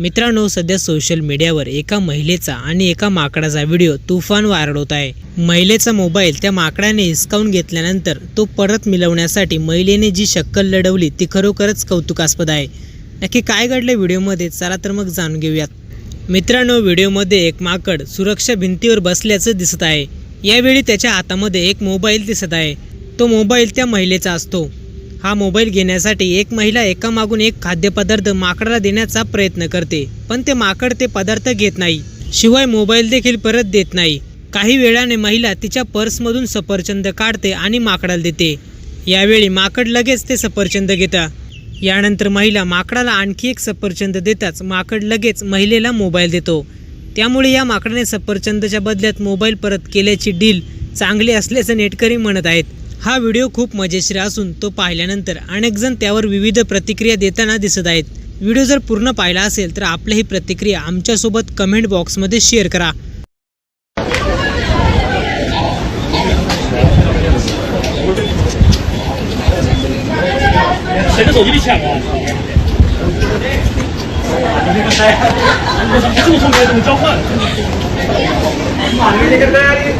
मित्रांनो सध्या सोशल मीडियावर एका महिलेचा आणि एका माकडाचा व्हिडिओ तुफान व्हायरल होत आहे. महिलेचा मोबाईल त्या माकडाने हिसकावून घेतल्यानंतर तो परत मिळवण्यासाठी महिलेने जी शक्कल लढवली ती खरोखरच कौतुकास्पद आहे. नक्की काय घडलं व्हिडिओमध्ये चला तर मग जाणून घेऊयात. मित्रांनो व्हिडिओमध्ये एक माकड सुरक्षा भिंतीवर बसल्याचं दिसत आहे. यावेळी त्याच्या हातामध्ये एक मोबाईल दिसत आहे. तो मोबाईल त्या महिलेचा असतो. हा मोबाईल घेण्यासाठी एक महिला एका मागून एक खाद्यपदार्थ माकडाला देण्याचा प्रयत्न करते पण ते माकड ते पदार्थ घेत नाही. शिवाय मोबाईल देखील परत देत नाही. काही वेळाने महिला तिच्या पर्समधून सफरचंद काढते आणि माकडाला देते. यावेळी माकड लगेच ते सफरचंद घेता. यानंतर महिला माकडाला आणखी एक सफरचंद देताच माकड लगेच महिलेला मोबाईल देतो. त्यामुळे या माकडाने सफरचंदच्या बदल्यात मोबाईल परत केल्याची डील चांगली असल्याचं नेटकरी म्हणत आहेत. हा व्हिडिओ खूप मजेशीर असून तो पाहिल्यानंतर अनेक जण त्यावर विविध प्रतिक्रिया देताना दिसत आहेत. व्हिडिओ जर पूर्ण पाहिला असेल तर आपली ही प्रतिक्रिया आमच्यासोबत कमेंट बॉक्समध्ये शेअर करा.